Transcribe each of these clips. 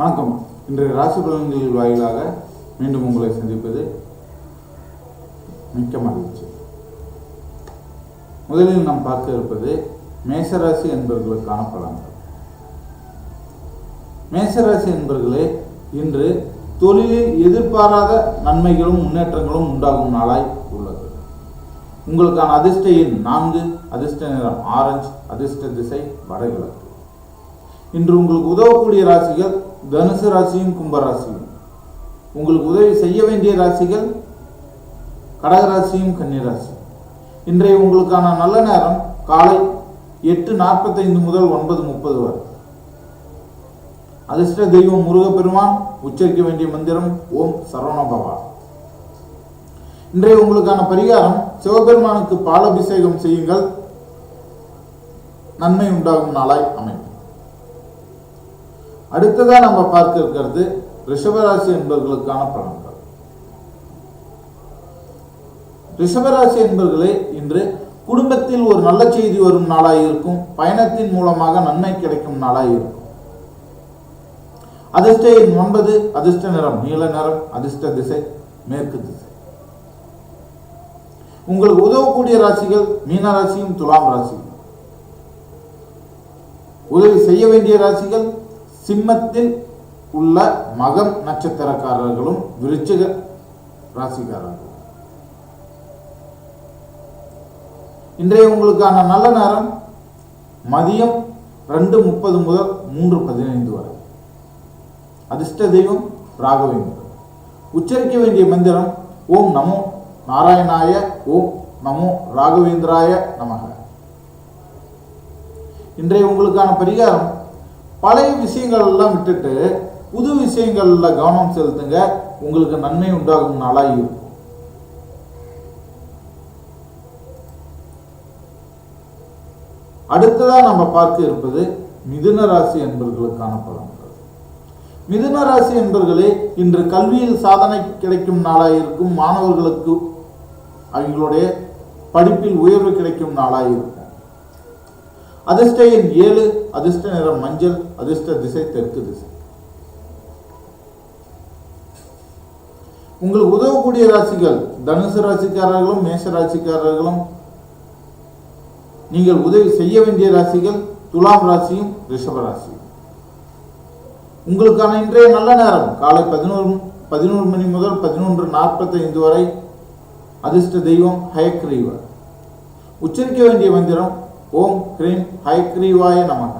வணக்கம். இன்றைய ராசி பலன்களில் வாயிலாக மீண்டும் உங்களை சந்திப்பது மிக்க மகிழ்ச்சி. முதலில் நாம் பார்க்க இருப்பது மேசராசி என்பவர்களுக்கான பலன்கள். மேசராசி என்பவர்களே இன்று தொழிலில் எதிர்பாராத நன்மைகளும் முன்னேற்றங்களும் உண்டாகும் நாளாய் உள்ளது. உங்களுக்கான அதிர்ஷ்ட எண் நான்கு அதிர்ஷ்ட நிறம் ஆரஞ்சு அதிர்ஷ்ட திசை வடகிழக்கு இன்று உங்களுக்கு உதவக்கூடிய ராசிகள் தனுசு ராசியும் கும்பராசியும் உங்களுக்கு உதவி செய்ய வேண்டிய ராசிகள் கடகராசியும் கன்னிராசி இன்றைய உங்களுக்கான நல்ல நேரம் காலை எட்டு நாற்பத்தைந்து முதல் ஒன்பது முப்பது வரை. அதிர்ஷ்ட தெய்வம் முருகப்பெருமான் உச்சரிக்க வேண்டிய மந்திரம் ஓம் சரவணபவா. இன்றைய உங்களுக்கான பரிகாரம் சிவபெருமானுக்கு பாலபிஷேகம் செய்யுங்கள். நன்மை உண்டாகும் நாளாய் அமையும். அடுத்ததாக நம்ம பார்க்க இருக்கிறது ரிஷபராசி என்பவர்களுக்கான பலன்கள். ரிஷபராசி என்பவர்களே இன்று குடும்பத்தில் ஒரு நல்ல செய்தி வரும் நாளாக இருக்கும். பயணத்தின் மூலமாக நன்மை கிடைக்கும் நாளாக இருக்கும். அதிர்ஷ்ட எண் ஒன்பது அதிர்ஷ்ட நிறம் நீல நிறம் அதிர்ஷ்ட திசை மேற்கு திசை. உங்களுக்கு உதவக்கூடிய ராசிகள் மீன ராசியும் துலாம் ராசியும். உதவி செய்ய வேண்டிய ராசிகள் சிம்மத்தில் உள்ள மகம் நட்சத்திரக்காரர்களும் விருச்சிக ராசிக்காரர்களும். இன்றைய உங்களுக்கான நல்ல நேரம் மதியம் ரெண்டு முப்பது முதல் மூன்று பதினைந்து வரை. அதிர்ஷ்ட தெய்வம் ராகவேந்திரன் உச்சரிக்க வேண்டிய மந்திரம் ஓம் நமோ நாராயணாய ஓம் நமோ ராகவேந்திராய நமக. இன்றைய உங்களுக்கான பரிகாரம் பழைய விஷயங்கள் எல்லாம் விட்டுட்டு புது விஷயங்கள்ல கவனம் செலுத்துங்க. உங்களுக்கு நன்மை உண்டாகும் நாளாக இருக்கும் அடுத்ததா நம்ம பார்க்க இருப்பது மிதுன ராசி என்பவர்களுக்கான பலன்கள். மிதுன ராசி என்பவர்களே இன்று கல்வியில் சாதனை கிடைக்கும் நாளாக இருக்கும் மாணவர்களுக்கு அவங்களுடைய படிப்பில் உயர்வு கிடைக்கும் நாளாக இருக்கும் அதிர்ஷ்ட எண் ஏழு அதிர்ஷ்ட நிறம் மஞ்சள் அதிர்ஷ்ட திசை தெற்கு திசை. உங்களுக்கு உதவக்கூடிய ராசிகள் தனுசு ராசிக்காரர்களும் மேஷ ராசிக்காரர்களும் நீங்கள் உதவி செய்ய வேண்டிய ராசிகள் துலாம் ராசியும் ரிஷப ராசியும். உங்களுக்கான இன்றைய நல்ல நேரம் காலை பதினோரு பதினோரு மணி முதல் பதினொன்று நாற்பத்தைந்து வரை அதிர்ஷ்ட தெய்வம் ஹயக்ரீவர். உச்சரிக்க வேண்டிய மந்திரம் ஓம் கிரீம் ஹைக்ரீவாய நமக.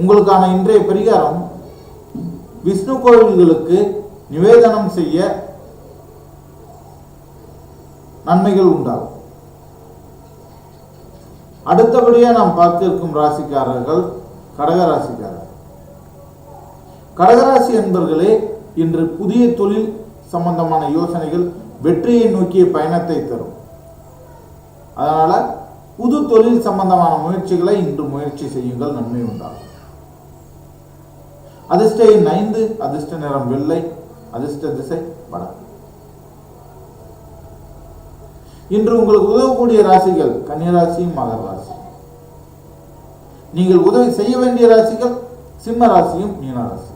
உங்களுக்கான இன்றைய பரிகாரம் விஷ்ணு கோவில்களுக்கு நிவேதனம் செய்ய நன்மைகள் உண்டாகும். அடுத்தபடியாக நாம் பார்த்திருக்கும் ராசிக்காரர்கள் கடக ராசிக்காரர்கள். கடகராசி என்பர்களே இன்று புதிய தொழில் சம்பந்தமான யோசனைகள் வெற்றியை நோக்கிய பயணத்தை தரும். அதனால புது தொழில் சம்பந்தமான முயற்சிகளை இன்று முயற்சி செய்யுங்கள் நன்மை உண்டாகும். அதிர்ஷ்ட எண் ஐந்து அதிர்ஷ்ட நிறம் வெள்ளை அதிர்ஷ்ட திசை வடக்கு. இன்று உங்களுக்கு உதவக்கூடிய ராசிகள் கன்னிராசியும் மகர ராசி. நீங்கள் உதவி செய்ய வேண்டிய ராசிகள் சிம்ம ராசியும் மீன ராசி.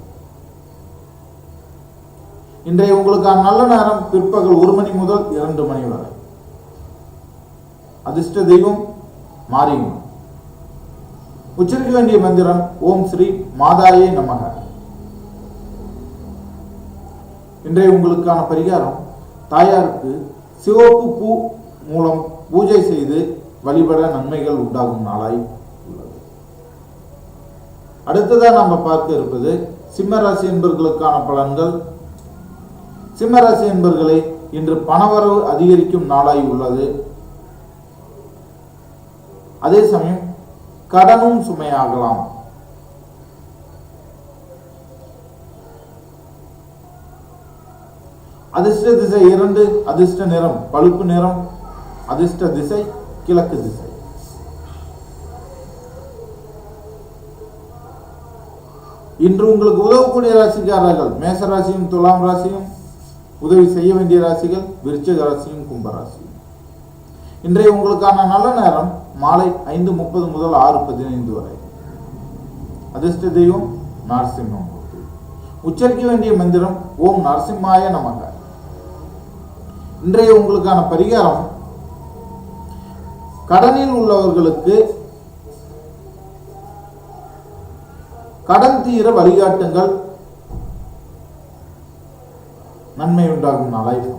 இன்றைய உங்களுக்கான நல்ல நேரம் பிற்பகல் ஒரு மணி முதல் இரண்டு மணி வரை. அதிர்ஷ்ட தெய்வம் மாறியும் உச்சரிக்க வேண்டிய மந்திரம் ஓம் ஸ்ரீ மாதாயே நமக. இன்றைய உங்களுக்கான பரிகாரம் தாயாருக்கு சிவப்பு பூ மூலம் பூஜை செய்து வழிபட நன்மைகள் உண்டாகும் நாளாய் உள்ளது. அடுத்ததா நம்ம பார்க்க இருப்பது சிம்மராசி என்பவர்களுக்கான பலன்கள். சிம்மராசி என்பவர்களே இன்று பணவரவு அதிகரிக்கும் நாளாய் உள்ளது. அதே சமயம் கடனும் சுமையாகலாம். அதிர்ஷ்ட திசை இரண்டு அதிர்ஷ்ட நிறம் பழுப்பு நிறம் அதிர்ஷ்ட திசை கிழக்கு திசை. இன்று உங்களுக்கு உதவக்கூடிய ராசிக்காரர்கள் மேச ராசியும் துலாம் ராசியும் உதவி செய்ய வேண்டிய ராசிகள் விருச்சிக ராசியும் கும்பராசியும் இன்றைய உங்களுக்கான நல்ல நேரம் மாலை ஐந்து முப்பது முதல் ஆறு பதினைந்து வரை. அதிர்ஷ்ட தெய்வம் நரசிம்மமூர்த்தி உச்சரிக்க வேண்டிய மந்திரம் ஓம் நரசிம்மாய நமக. இன்றைய உங்களுக்கான பரிகாரம் கடனில் உள்ளவர்களுக்கு கடன் தீர வழிகாட்டுங்கள். நன்மை உண்டாகும் நாளாய் அமையும்.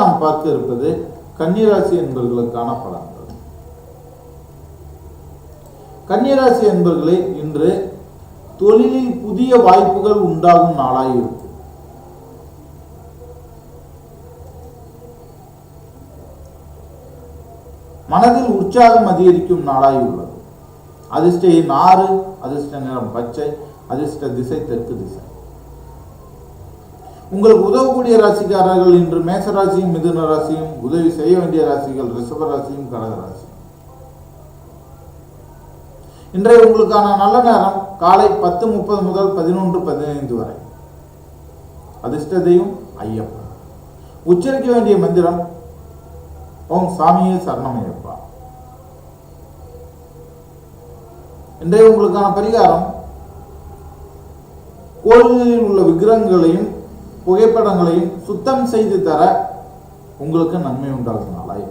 நாம் பார்க்க இருப்பது கன்னிராசி என்பவர்களுக்கான பலன்கள். கன்னிராசி என்பவர்களே இன்று தொழிலில் புதிய வாய்ப்புகள் உண்டாகும் நாளாய் இருக்கு. மனதில் உற்சாகம் அதிகரிக்கும் நாளாய் உள்ளது. அதிர்ஷ்ட எண் ஆறு அதிர்ஷ்ட நிறம் பச்சை அதிர்ஷ்ட திசை தெற்கு திசை. உங்களுக்கு உதவக்கூடிய ராசிக்காரர்கள் இன்று மேச ராசியும் மிதுன ராசியும் உதவி செய்ய வேண்டிய ராசிகள் ரிஷப ராசியும் கடக இன்றைய உங்களுக்கான நல்ல நேரம் காலை பத்து முப்பது முதல் பதினொன்று பதினைந்து வரை. அதிர்ஷ்ட தெய்வம் ஐயப்பன். உச்சரிக்க வேண்டிய மந்திரம் ஓம் சாமியே சரணமையப்பா இன்றைய உங்களுக்கான பரிகாரம் கோயிலில் உள்ள விக்கிரகங்களையும் புகைப்படங்களையும் சுத்தம் செய்து தர உங்களுக்கு நன்மை உண்டாகும் நாளாய்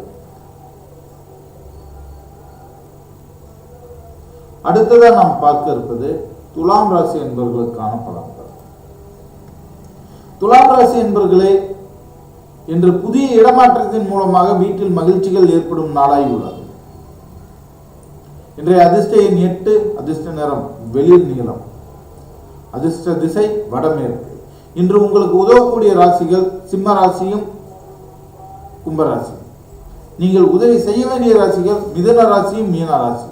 அடுத்ததா நாம் பார்க்க இருப்பது துலாம் ராசி என்பவர்களுக்கான பலன்கள். துலாம் ராசி என்பவர்களே இன்று புதிய இடமாற்றத்தின் மூலமாக வீட்டில் மகிழ்ச்சிகள் ஏற்படும் நாளாய் உள்ளது. இன்றைய அதிர்ஷ்ட எண் எட்டு அதிர்ஷ்ட நிறம் வெளிர் நீளம். அதிர்ஷ்ட திசை வடமேற்கு. இன்று உங்களுக்கு உதவக்கூடிய ராசிகள் சிம்ம ராசியும் கும்பராசி நீங்கள் உதவி செய்ய வேண்டிய ராசிகள் மிதன ராசியும் மீன ராசி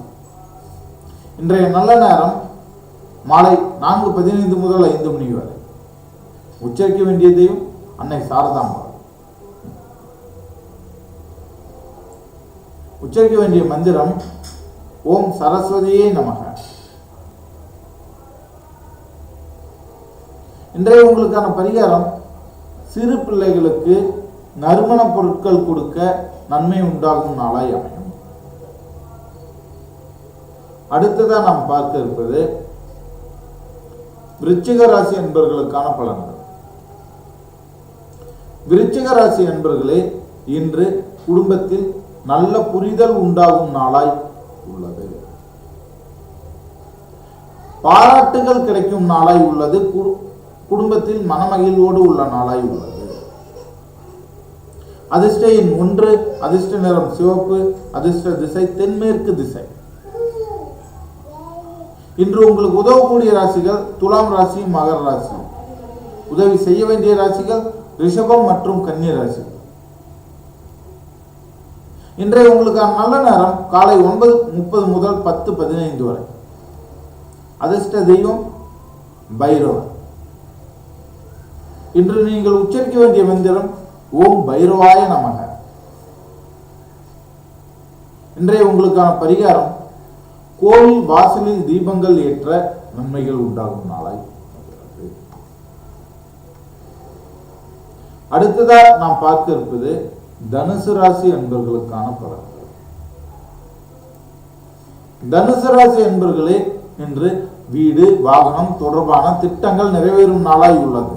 இன்றைய நல்ல நேரம் மாலை நான்கு பதினைந்து முதல் ஐந்து மணி வரை. உச்சரிக்க வேண்டியதையும் அன்னை சாரதாம்பாள் உச்சரிக்க வேண்டிய மந்திரம் ஓம் சரஸ்வதியே நமக. இன்றைய உங்களுக்கான பரிகாரம் சிறு பிள்ளைகளுக்கு நறுமண பொருட்கள் கொடுக்க நன்மை உண்டாகும் நாளாய் அமையும். அடுத்ததா நாம் பார்க்க இருப்பது விருச்சிக ராசி என்பவர்களுக்கான பலன்கள். விருச்சிக ராசி என்பவர்களே இன்று குடும்பத்தில் நல்ல புரிதல் உண்டாகும் நாளாய் உள்ளது. பாராட்டுகள் கிடைக்கும் நாளாய் உள்ளது. குடும்பத்தில் மனமகிழ்வோடு உள்ள நாளாய் உள்ளது. அதிர்ஷ்ட எண் ஒன்று அதிர்ஷ்ட நிறம் சிவப்பு அதிர்ஷ்ட திசை தென்மேற்கு திசை. இன்று உங்களுக்கு உதவக்கூடிய ராசிகள் துலாம் ராசி மகர ராசி. உதவி செய்ய வேண்டிய ராசிகள் ரிஷபம் மற்றும் கன்னி ராசி. இன்றைய உங்களுக்கான நல்ல நேரம் காலை ஒன்பது முப்பது முதல் பத்து பதினைந்து வரை. அதிர்ஷ்ட தெய்வம் பைரவர். இன்று நீங்கள் உச்சரிக்க வேண்டிய மந்திரம் ஓம் பைரவாய நமக. இன்றைய உங்களுக்கான பரிகாரம் கோவில் வாசலில் தீபங்கள் ஏற்ற நன்மைகள் உண்டாகும் நாளாய் அடுத்ததா நாம் பார்க்க இருப்பது தனுசு ராசி என்பவர்களுக்கான பலன் தனுசு ராசி என்பர்களே இன்று வீடு வாகனம் தொடர்பான திட்டங்கள் நிறைவேறும் நாளாய் உள்ளது.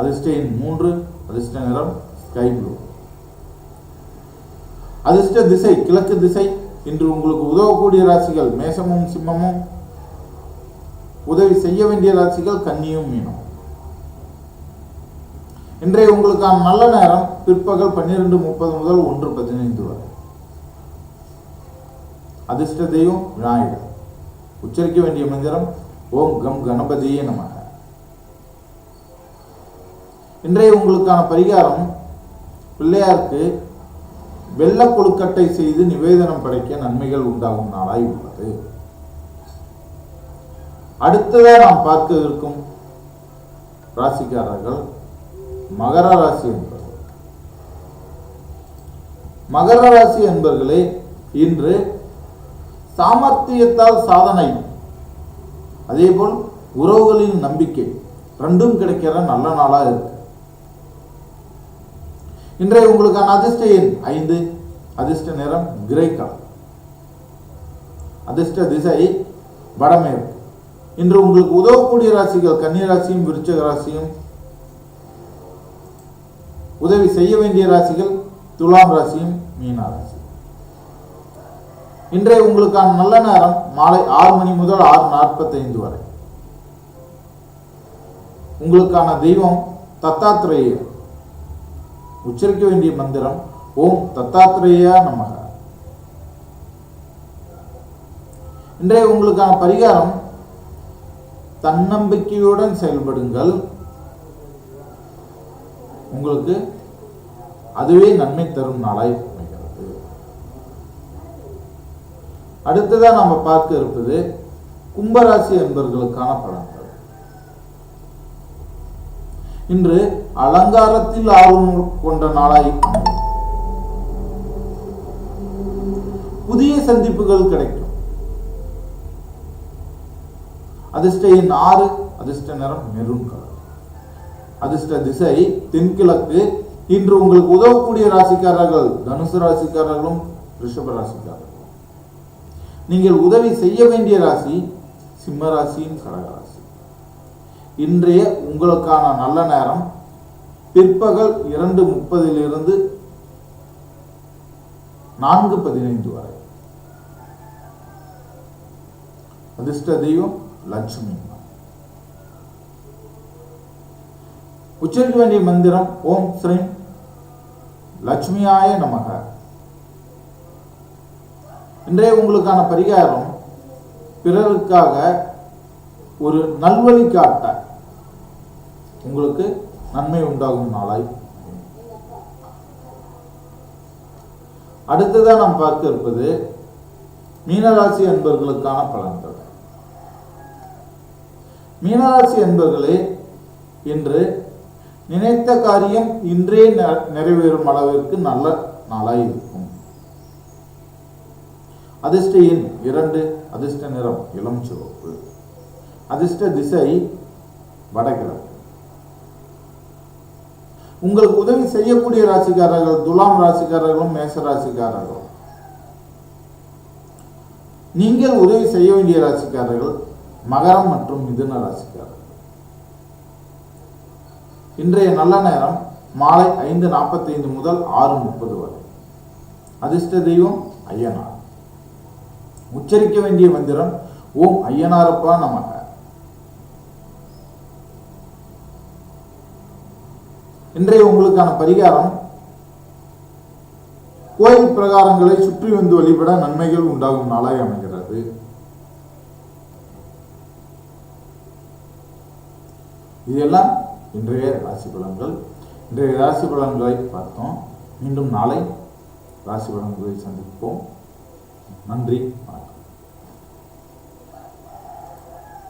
அதிர்ஷ்ட எண் மூன்று அதிர்ஷ்ட நிறம் ஸ்கை ப்ளூ அதிர்ஷ்ட திசை கிழக்கு திசை. இன்று உங்களுக்கு உதவக்கூடிய ராசிகள் மேசமும் சிம்மமும். உதவி செய்ய வேண்டிய ராசிகள் கன்னியும் மீனும். இன்றைய உங்களுக்கான நல்ல நேரம் பிற்பகல் பன்னிரெண்டு முப்பது முதல் ஒன்று பதினைந்து வரை. அதிர்ஷ்ட தெய்வம் விநாயகர். உச்சரிக்க வேண்டிய மந்திரம் ஓம் கம் கணபதியே நம்ம இன்றைய உங்களுக்கான பரிகாரம் பிள்ளையாருக்கு வெள்ள கொழுக்கட்டை செய்து நிவேதனம் படைக்க நன்மைகள் உண்டாகும் நாளாய் உள்ளது. அடுத்ததாக நாம் பார்க்க இருக்கும் ராசிக்காரர்கள் மகர ராசி என்பவர்கள். மகர ராசி என்பவர்களே இன்று சாமர்த்தியத்தால் சாதனை. அதேபோல் உறவுகளின் நம்பிக்கை ரெண்டும் கிடைக்கிற நல்ல நாளாக இருக்கு. இன்றைய உங்களுக்கான அதிர்ஷ்ட எண் ஐந்து. அதிர்ஷ்ட நிறம் கிரேக்கா. அதிர்ஷ்ட திசை வடமேற்கு இன்று உங்களுக்கு உதவக்கூடிய ராசிகள் கன்னி ராசியும் விருச்சக ராசியும். உதவி செய்ய வேண்டிய ராசிகள் துலாம் ராசியும் மீனா ராசி இன்றைய உங்களுக்கான நல்ல நேரம் மாலை ஆறு மணி முதல் ஆறு நாற்பத்தைந்து வரை. உங்களுக்கான தெய்வம் தத்தாத்திரேயர். உச்சரிக்க வேண்டிய மந்திரம் ஓம் தத்தாத்திரேயா நமக இன்றைய உங்களுக்கான பரிகாரம் தன்னம்பிக்கையுடன் செயல்படுங்கள். உங்களுக்கு அதுவே நன்மை தரும் நாளாய் அமைகிறது. அடுத்ததா நம்ம பார்க்க இருப்பது கும்பராசி என்பவர்களுக்கான பலன்கள். இன்று அலங்காரத்தில் ஆர்வம் கொண்ட நாளாய். புதிய சந்திப்புகள் கிடைக்கும். அதிர்ஷ்ட எண் ஆறு அதிர்ஷ்ட நிறம் மெரூன் கலர் அதிர்ஷ்ட திசை தென்கிழக்கு. இன்று உங்களுக்கு உதவக்கூடிய ராசிக்காரர்கள் தனுசு ராசிக்காரர்களும் ரிஷப ராசிக்காரர்களும். நீங்கள் உதவி செய்ய வேண்டிய ராசி சிம்ம ராசியும் கடக ராசி. இன்றைய உங்களுக்கான நல்ல நேரம். பிற்பகல் இரண்டு முப்பதிலிருந்து நான்கு பதினைந்து வரை. அதிர்ஷ்ட தெய்வம் லட்சுமி உச்சரிக்க வேண்டிய மந்திரம் ஓம் ஸ்ரீம் லட்சுமியாய நமக. இன்றைய உங்களுக்கான பரிகாரம் பிறருக்காக ஒரு நல்வழி காட்ட. உங்களுக்கு நன்மை உண்டாகும் நாளாய். அடுத்ததா நாம் பார்க்க இருப்பது மீனராசி அன்பர்களுக்கான பலன்கள். மீனராசி அன்பர்களே இன்று நினைத்த காரியம் இன்றே நிறைவேறும் அளவிற்கு நல்ல நாளாய் இருக்கும். அதிர்ஷ்ட எண் இரண்டு அதிர்ஷ்ட நிறம் இளம் சிவப்பு. அதிர்ஷ்ட திசை வடகிழக்கு. உங்களுக்கு உதவி செய்யக்கூடிய ராசிக்காரர்கள் துலாம் ராசிக்காரர்களும் மேச ராசிக்காரர்களும். நீங்கள் உதவி செய்ய வேண்டிய ராசிக்காரர்கள் மகரம் மற்றும் மிதுன ராசிக்காரர்கள். இன்றைய நல்ல நேரம் மாலை ஐந்து நாற்பத்தைந்து முதல் ஆறு முப்பது வரை. அதிர்ஷ்ட தெய்வம் ஐயனார். உச்சரிக்க வேண்டிய மந்திரம் ஓம் ஐயனாரப்பா நமக. இன்றைய உங்களுக்கான பரிகாரம் கோயில் பிரகாரங்களை சுற்றி வந்து வழிபட நன்மைகள் உண்டாகும் நாளாய் அமைகிறது. இதெல்லாம் இன்றைய ராசி பலன்கள். இன்றைய ராசி பலன்களை பார்த்தோம். மீண்டும் நாளை ராசி பலன்களை சந்திப்போம். நன்றி வணக்கம்.